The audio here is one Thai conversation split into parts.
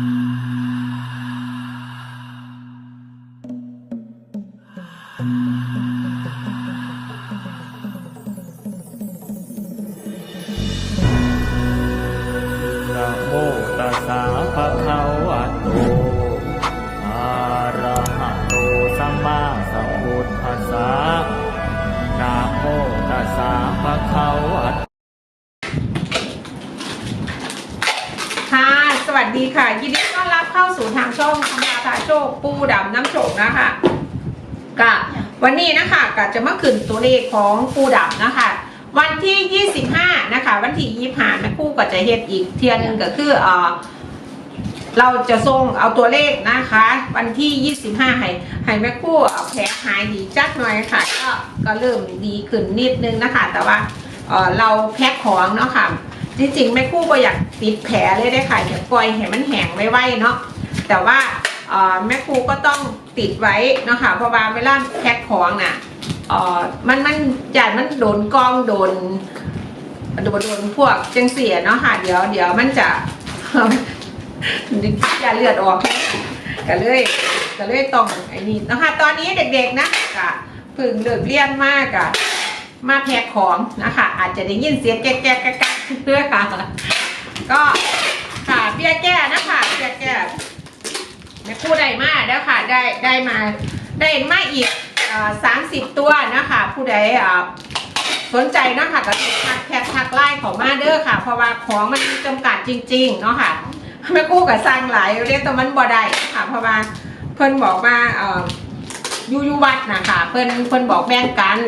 น วันนี้นะคะก็จะมาขึ้นตัวเลขของปูดำนะคะ วันที่ 25 นะคะ วันที่25แม่คู่ก็จะเฮ็ดอีกเทียนหนึงก็คือเออเราจะส่งเอาตัวเลขนะคะ วันที่ 25 ให้ให้แม่คู่เอาแผลหายดีจักหน่อยค่ะ ก็ก็เริ่มดีขึ้นนิดนึงนะคะ แต่ว่าเออเราแพ็คของเนาะค่ะจริงๆแม่คู่ก็อยากปิดแผลเลยได้ค่ะอยากปล่อยให้มันแห้งไว้ๆเนาะแต่ว่าเออแม่ครูก็ต้อง ติดไว้เนาะค่ะเพราะว่าเวลาแพ็คของน่ะเอ่อมันมันจานมันโดนกล้องโดนโดนโดนพวกจังเสียเนาะค่ะเดี๋ยวเดี๋ยวมันจะจะเลือดออกก็เลยก็เลยต้องไอ้นี่นะคะตอนนี้เด็กๆนะกะพึ่งเลิกเรียนมากอะมาแพ็คของนะคะ อาจจะได้ยินเสียงแก๊แก๊กแก๊กแก๊กเพื่อค่ะ ก็ค่ะเบี้ยแก้นะคะเบี้ยแก้ แม่คู่ได้มาแล้วค่ะได้ได้มาได้มาอีกสามสิบตัวนะคะผู้ใดสนใจเนาะคะก็ติดทักแคปทักไล่ของมาเด้อค่ะ เพราะว่าของมันมีจำกัดจริง ๆ เนาะค่ะแม่กู้กับสร้างหลายเรียกแต่มันบ่ได้ค่ะ เพราะว่าเพิ่นบอกว่าอ่ออยู่อยู่วัดนะคะเพิ่นเพิ่นบอกแบ่งกัน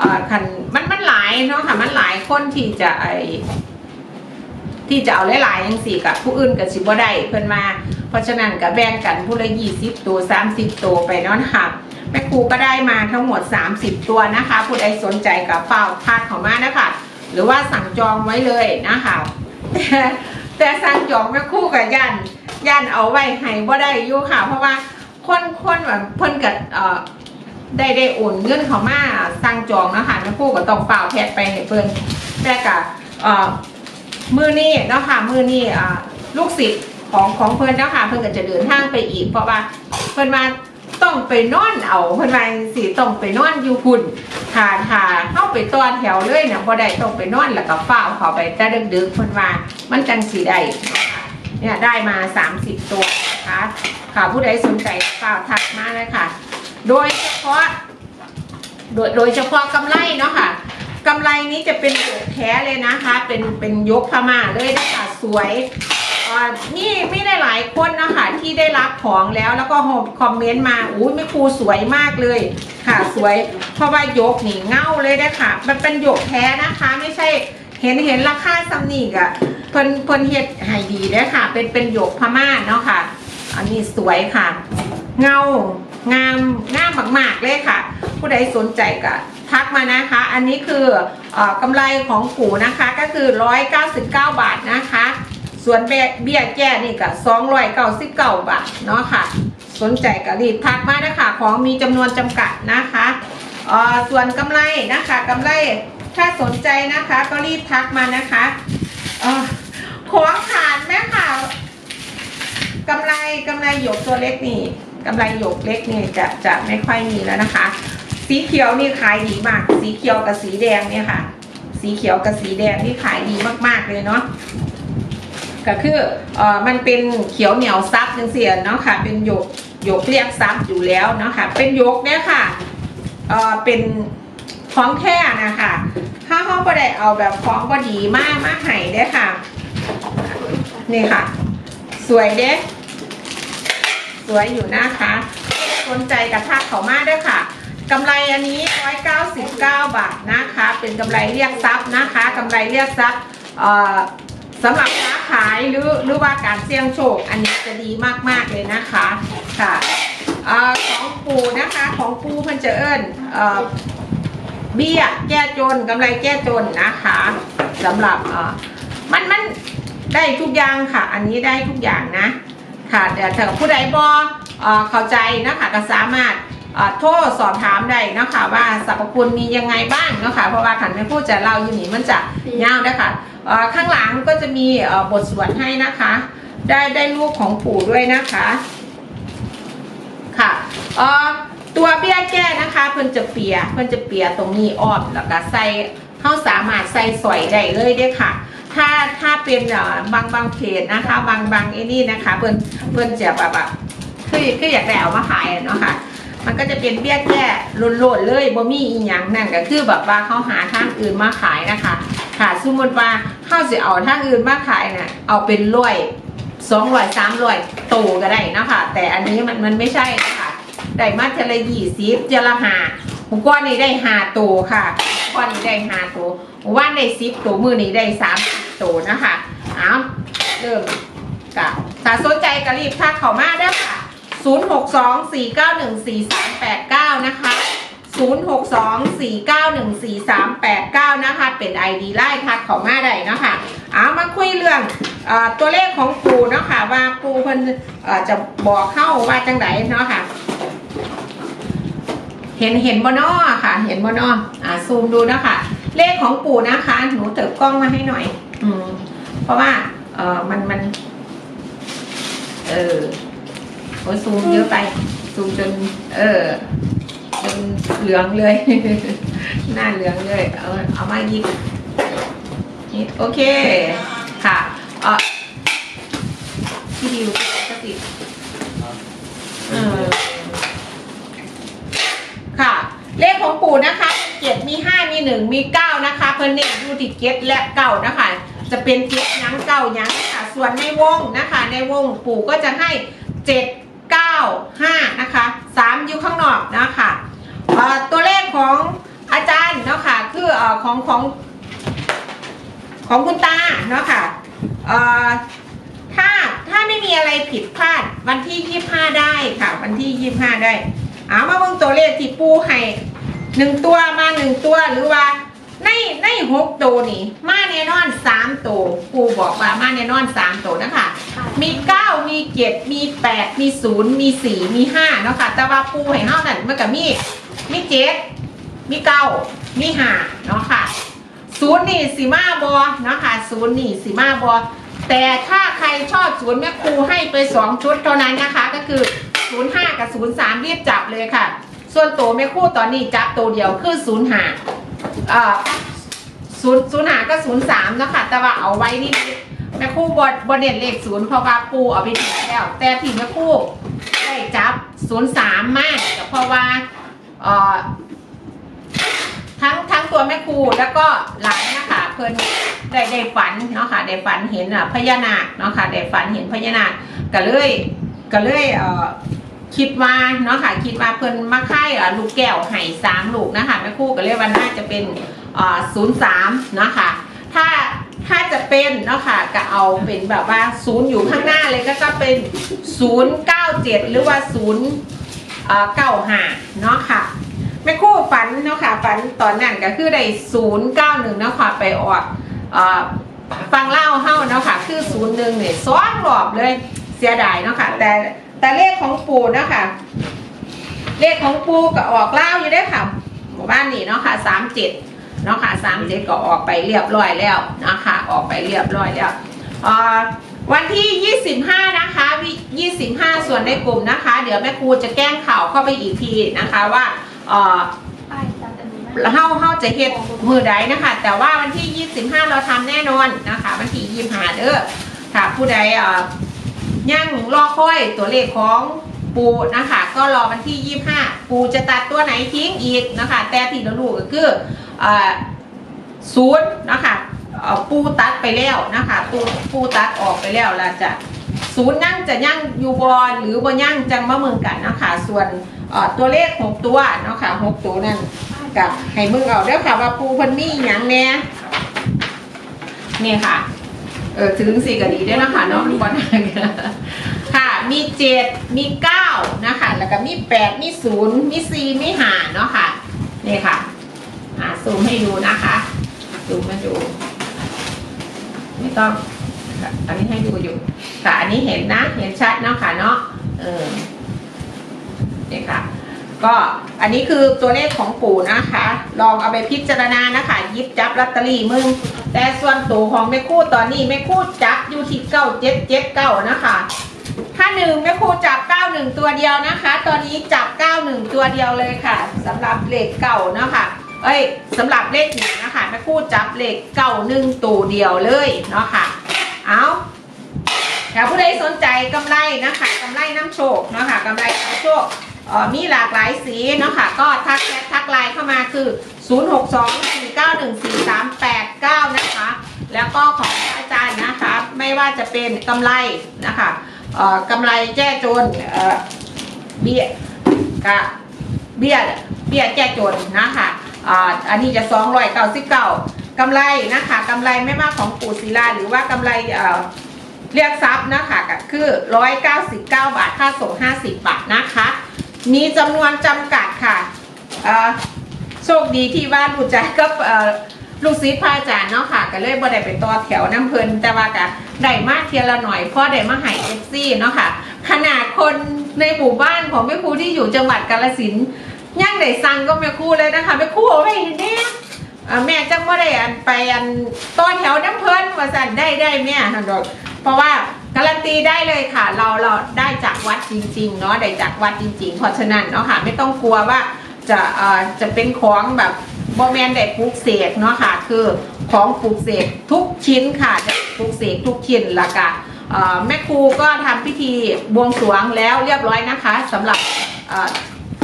อ่อคันมันมันหลายเนาะค่ะมันหลายคนที่จะไอ ที่จะเอาหลายๆอยังสี่กับผู้อื่นกับสิบ่ได้เพิ่นมา เพราะฉะนั้นก็แบ่งกันผู้ละยี่สิบตัวสามสิบตัวไปเนาะค่ะแม่ครูก็ได้มาทั้งหมด 30 ตัวนะคะผู้ใดสนใจกับเฝ้าทักเขามานะคะ หรือว่าสั่งจองไว้เลยนะคะแต่แต่สั่งจองแม่ครูกับยันยันเอาไว้ให้บ่ได้อยู่ค่ะ เพราะว่าคนคนแบบเพิ่นกับเอ่อได้ได้โอนเงินเขามาสั่งจองนะคะแม่ครูก็ต้องเฝ้าแพ็คไปให้เพิ่นแต่กับเอ่อ มือนี่เนาะค่ะมือนี่อ่าลูกศิษย์ของของเพื่อนเนาะค่ะเพื่อนก็จะเดินทางไปอีก เพราะว่าเพื่อนมาต้องไปนอนเอาเพื่อนมาสิต้องไปนอนอยู่คุณถ้าถาเข้าไปตอนแถวเลยเนี่ยพอได้ต้องไปนอนแล้วก็เฝ้าเขาไปแต่ดึกๆเพื่อนว่ามันจังสีได้เนาะค่ะเนี่ยได้มา 30 ตัวนะคะค่ะผู้ใดสนใจเฝ้าทักมาเลยค่ะ โดยเฉพาะโดยโดยเฉพาะกำไรเนาะค่ะ กำไรนี้จะเป็นยกแท้เลยนะคะ เป็นเป็นยกพม่าเลยนะคะสวยอ่านี่ไม่ได้หลายคนนะคะที่ได้รับของแล้วแล้วก็คอมเมนต์มาอุ้ยไม่ครูสวยมากเลยค่ะสวย เพราะว่ายกนี่เง่าเลยนะคะมันเป็นยกแท้นะคะ ไม่ใช่เห็นเห็นราคาซัมนิกอะเพิ่นเพิ่นเฮ็ดให้ดีเด้อค่ะ เป็นเป็นยกพม่าเนาะค่ะ อันนี้สวยค่ะ เงางามงามมากๆเลยค่ะ ผู้ใดสนใจก็ ทักมานะคะ อันนี้คืออกำไรของปู่นะคะก็คือ 199 บาทนะคะ ส่วนเบี้ยเบี้ยแก้นี่ก็299 บาทเนาะค่ะ สนใจก็รีบทักมานะคะของมีจำนวนจำกัดนะคะส่วนกำไรนะคะกำไรถ้าสนใจนะคะก็รีบทักมานะคะอของขาดไหมค่ะกำไรกำไรหยกตัวเล็กนี่กำไรหยกเล็กนี่จะจะไม่ค่อยมีแล้วนะคะ สีเขียวนี่ขายดีมาก สีเขียวกับสีแดงเนี่ยค่ะ สีเขียวกับสีแดงนี่ขายดีมากๆเลยเนาะก็คือเอ่อมันเป็นเขียวเหนียวซับจังเสียเนาะค่ะ เป็นหยกหยกเรียกซับอยู่แล้วเนาะค่ะ เป็นหยกเนี่ยค่ะเอ่อเป็นของแท้นะคะถ้าเขาไ่ได้เอาแบบของบดีมากมากไห้ได้ค่ะ นี่ค่ะ สวยเด้สวยอยู่นะคะ สนใจกับทักเขามาด้วยค่ะ กำไรอันนี้ 199 บาทนะคะ เป็นกำไรเรียกทรัพย์นะคะกำไรเรียกทรัพย์เอ่อสำหรับค้าขายหรือหรือว่าการเสี่ยงโชค อันนี้จะดีมากๆเลยนะคะค่ะเอ่อของปูนะคะของปูเพิ่นจะเอิ้นเบี้ยแก้จนกำไรแก้จนนะคะสำหรับเอ่อมันมันได้ทุกอย่างค่ะ อันนี้ได้ทุกอย่างนะค่ะแต่ถ้าผู้ใดบอเอ่อเข้าใจนะคะก็สามารถ โทรสอบถามได้นะคะว่าสรรพคุณมียังไงบ้างนะคะเพราะว่าขันไม่พูดจะเล่าอยู่นี่มันจะยาวนะคะเอ่อข้างหลังก็จะมีบทสวดให้นะคะ ได้ได้ลูกของปู่ด้วยนะคะค่ะตัวเบี้ยแก้นะคะเพิ่นจะเปียเพิ่นจะเปียตรงนี้ออมแล้วก็ใส่เข้าสามารถใส่สอยได้เลยเด้อค่ะถ้าถ้าเป็นบางบางเพจนะคะ บางบางไอ้นี่นะคะเพิ่นเพิ่นจะแบบคือคืออยากได้เอามาขายเนาะค่ะ มันก็จะเป็นเบี้ยแก้โลดๆเลยบ่มีอีหยังนั่นก็คือแบบว่าเขาหาทางอื่นมาขายนะคะค่ะสมมติว่าเขาสิเอาทางอื่นมาขายน่ะเอาเป็นร้อยสองร้อยสามร้อยโตก็ได้นะคะแต่อันนี้มันมันไม่ใช่นะคะได้มาเทละยี่สิบเจละหาผมก้อนนี้ได้หาโตค่ะก้อนนี้ได้หาโตผมว่าได้สิบโตมือนี้ได้สามสิบโตนะคะเอาเริ่มกะถ้าสนใจก็รีบทักเข้ามาเด้อค่ะ 0624914389 นะคะ 0624914389 นะคะ เป็น ID ไล่ทักเขามาได้เนาะคะเอามาคุยเรื่องอตัวเลขของปูเนาะค่ะว่าปูเพิ่นจะบอกเข้าว่าจังไดเนาะค่ะ เห็นเห็นบนอค่ะ เห็นบนออ่าซูมดูนะคะเลขของปู่นะคะ หนูเติบกล้องมาให้หน่อย อืม เพราะว่า เออมันมัน เออ โอ้ซูมเยอะไปซูมจน เออจนเหลืองเลย หน้าเหลืองเลย เอาเอามายิกนี่โอเค ค่ะเออพี่ดิวก็ติดเออค่ะ เลขของปู่นะคะเจ็ดมีห้ามีหนึ่งมีเก้านะคะ เพิ่นเน้นดูที่เจ็ดและเก้านะคะ จะเป็นเจ็ดยังเก้ายังค่ะ ส่วนในวงนะคะ ในวงปู่ก็จะให้เจ็ด 5 นะคะ 3 อยู่ข้างนอกนะคะเอ่อตัวเลขของอาจารย์เนาะค่ะคืออของของของคุณตาเนาะค่ะเอ่อถ้าถ้าไม่มีอะไรผิดพลาดวันที่ 25 ได้ค่ะ วันที่ 25 ได้เอามาเบิ่งตัวเลขที่ปูให้หนึ่งตัวมาหนึ่งตัวหรือว่าในในหกตัวนี่มาแน่นอนสามตัวปูบอกว่ามาแน่นอนสามตัวนะคะ มีเก้ามีเจ็ดมีแปดมีศูนย์มีสี่มีห้าเนาะค่ะ แต่ว่าปูให้เฮานั่นมันก็มี มีเจ็ดมีเก้ามีห้าเนาะค่ะศูนย์นี่สีมาบอเนาะค่ะศูนย์นี่สีมาบอแต่ถ้าใครชอบศูนย์แม่ครูให้ไปสองชุดเท่านั้นนะคะ ก็คือศูนย์ห้ากับศูนย์สามรีบจับเลยค่ะ ส่วนตัวแม่ครูตอนนี้จับตัวเดียวคือศูนย์ห้าเอ่อศูนย์ศูนย์ห้าก็ศูนย์สามเนาะค่ะแต่ว่าเอาไว้นิดๆ แม่คู่บดบดเด่นเลขศูนย์เพราะว่าปูเอาไปทิ้งแล้ว แต่ที่แม่คู่ได้จับศูนย์สามมากเพราะว่าเอ่อทั้งทั้งตัวแม่ครูแล้วก็หลานนะคะเพิ่นได้ได้ฝันเนาะค่ะได้ฝันเห็นอะพญานาคเนาะค่ะได้ฝันเห็นพญานาคก็เลยก็เลยเอ่อคิดว่าเนาะค่ะคิดว่าเพิ่นมาค่ายอะลูกแก้วให้สามลูกนะคะแม่ครู่ก็เลยว่าน่าจะเป็นอ่าศูนย์สามเนาะค่ะถ้า ถ้าจะเป็นเนาะค่ะก็เอาเป็นแบบว่าศูนย์อยู่ข้างหน้าเลยก็จะเป็นศูนย์เก้าเจ็ดหรือว่าศูนย์เก้าห้าเนาะค่ะแม่ครู่ฝันเนาะค่ะฝันตอนนั้นก็คือได้ศูนย์เก้าหนึ่งเนาะค่ะไปออกเอ่อฟังเล่าเฮ้าเนาะค่ะคือศูนย์หนึ่งเนี่ยซ้อนรอบเลยเสียดายเนาะค่ะ แต่แต่เลขของปู่เนาะค่ะเลขของปู่ก็ออกเล่าอยู่ได้อค่ะหมู่บ้านนี่เนาะค่ะสามเจ็ด เนาะค่ะสามเจ็ดก็ออกไปเรียบร้อยแล้วนะคะออกไปเรียบร้อยแล้ววันที่ 25 นะคะวิ25 ส่วนในกลุ่มนะคะ เดี๋ยวแม่ครูจะแกล้งข่าวเข้าไปอีกทีนะคะว่าเอ่อเฮาเฮาจะเฮ็ดมือใดนะคะ แต่ว่าวันที่ 25 เราทำแน่นอนนะคะวันที่25เด้อค่ะผู้ใดเอ่อยังรอคอยตัวเลขของปูนะคะ ก็รอวันที่ 25 ปูจะตัดตัวไหนทิ้งอีกนะคะ แต่ที่เรารู้ก็คือ ศูนย์นะคะอ่อปูตัดไปแล้วนะคะปูปูตัดออกไปแล้วแล้วจะศูนย์ยั่งจะยั่งยูบอลหรือบ่ยั่งจังมะเมืองกันนะคะส่วนตัวเลขหกตัวนะคะหกตัวนั่นกับให้มึงเอาเด้อค่ะว่าปูพันมีอย่างแน่นี่ค่ะเออถึงสี่ก็ดีได้นะคะเนาะบอลค่ะมีเจ็ดมีเก้านะคะแล้วก็มีแปดมีศูนย์มีสี่มีห้าเนาะค่ะนี่ค่ะ อ่าซูมให้ดูนะคะซูมมาดู ไม่ต้องอันนี้ให้ดูอยู่ค่ะอันนี้เห็นนะเห็นชัดเนาะค่ะเนาะเออนี่ค่ะ ก็อันนี้คือตัวเลขของปู่นะคะ ลองเอาไปพิจารณานะคะ ยิบจับลอตเตอรี่มึง แต่ส่วนตัวของแม่คู่ตอนนี้แม่คู่จับอยู่ที่เก้าเจ็ดเจ็ดเก้านะคะถ้าหนึ่งแม่ครูจับ91ตัวเดียวนะคะ ตอนนี้จับ91ตัวเดียวเลยค่ะสำหรับเลขเก่านะค่ะ เอ้ยสำหรับเลขหนึ่งนะคะแม่ครูจับเลขเก่าหนึ่งตัวเดียวเลยเนาะค่ะ เอาถ้าผู้ใดสนใจกำไรนะคะกำไรน้ำโชคเนาะค่ะกำไรน้ำโชคเอ่อมีหลากหลายสีเนาะค่ะก็ทักแชททักไลน์เข้ามาคือ 0624914389 นะคะ แล้วก็ของอาจารย์นะคะไม่ว่าจะเป็นกำไรนะคะกำไรแจ้โจรเอ่อเบี้ยกะเบี้ยเบี้ยแจ้โจรนะคะ อ่าอันนี้จะ299กำไรนะคะกำไรไม่มากของปู่ศิลาหรือว่ากำไรเอ่อเรียกทรัพย์นะคะก็คือ 199 บาทค่าส่ง 50 บาทนะคะ มีจำนวนจำกัดค่ะเอ่อโชคดีที่ว่ารู้ใจกับเอ่อลูกศิษย์พระอาจารย์เนาะค่ะ ก็เลยบ่ได้ไปต่อแถวน้ำเพลินแต่ว่าก็ได้มากเทียละหน่อยพราะได้มาให้เอฟซีเนาะค่ะ ขนาดคนในหมู่บ้านของแม่ครูที่อยู่จังหวัดกาฬสิน ธุ์ยังได้สั่งก็แม่ครูเลยนะคะแม่ครูเอาไว้เนี่ยแม่จังว่าได้อันไปอันต่อแถวน้ำเพลินว่าสั่นได้ได้แม่ท่านดอกเพราะว่าการันตีได้เลยค่ะ เราเราได้จากวัดจริง ๆ เนาะได้จากวัดจริง ๆ เพราะฉะนั้นเนาะค่ะไม่ต้องกลัวว่าจะเอ่อจะเป็นของแบบบอแมนได้ปลูกเสกเนาะค่ะ คือของปลูกเสกทุกชิ้นค่ะจะปลูกเสกทุกชิ้นละกันเอ่อแม่ครูก็ทำพิธีบวงสรวงแล้วเรียบร้อยนะคะสำหรับเอ่อ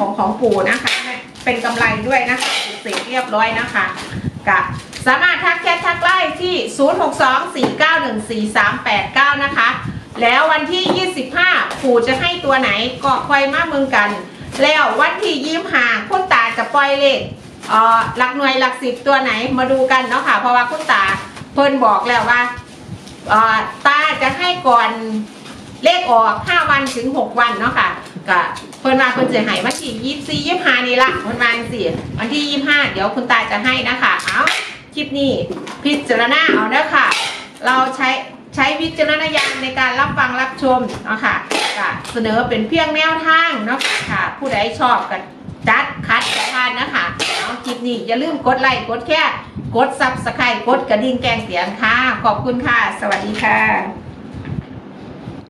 ของของปู่นะคะเป็นกำไรด้วยนะคะปลูกเสกเรียบร้อยนะคะกะสามารถทักแชททักไลน์ที่ 0624914389 นะคะ แล้ววันที่ 25ปู่จะให้ตัวไหนก็คอยมาเมืองกัน แล้ววันที่ยิ้มหาคุณตาจะปล่อยเลขเอ่อหลักหน่วยหลักสิบตัวไหนมาดูกันเนาะค่ะ เพราะว่าคุณตาเพิ่นบอกแล้วว่าเอ่อตาจะให้ก่อนเลขออก 5 วันถึง 6 วันเนาะค่ะก็ เพิ่นมาเพิ่นจะให้วันที่ยี่สี่ยี่ห้านี่ละเพิ่นมาสิวันที่ยี่ห้าเดี๋ยวคุณตาจะให้นะคะเอาคลิปนี้พิจารณาเอาเด้อค่ะ เราใช้ใช้วิจารณญาณในการรับฟังรับชมเนาะค่ะก็เสนอเป็นเพียงแนวทางเนาะค่ะ ผู้ใดชอบกันจัดคัดกระทานนะคะเอาคลิปนี้อย่าลืมกดไลค์กดแค่กดซับสไครต์กดกระดิ่งแกงเสียงค่ะ ขอบคุณค่ะ สวัสดีค่ะ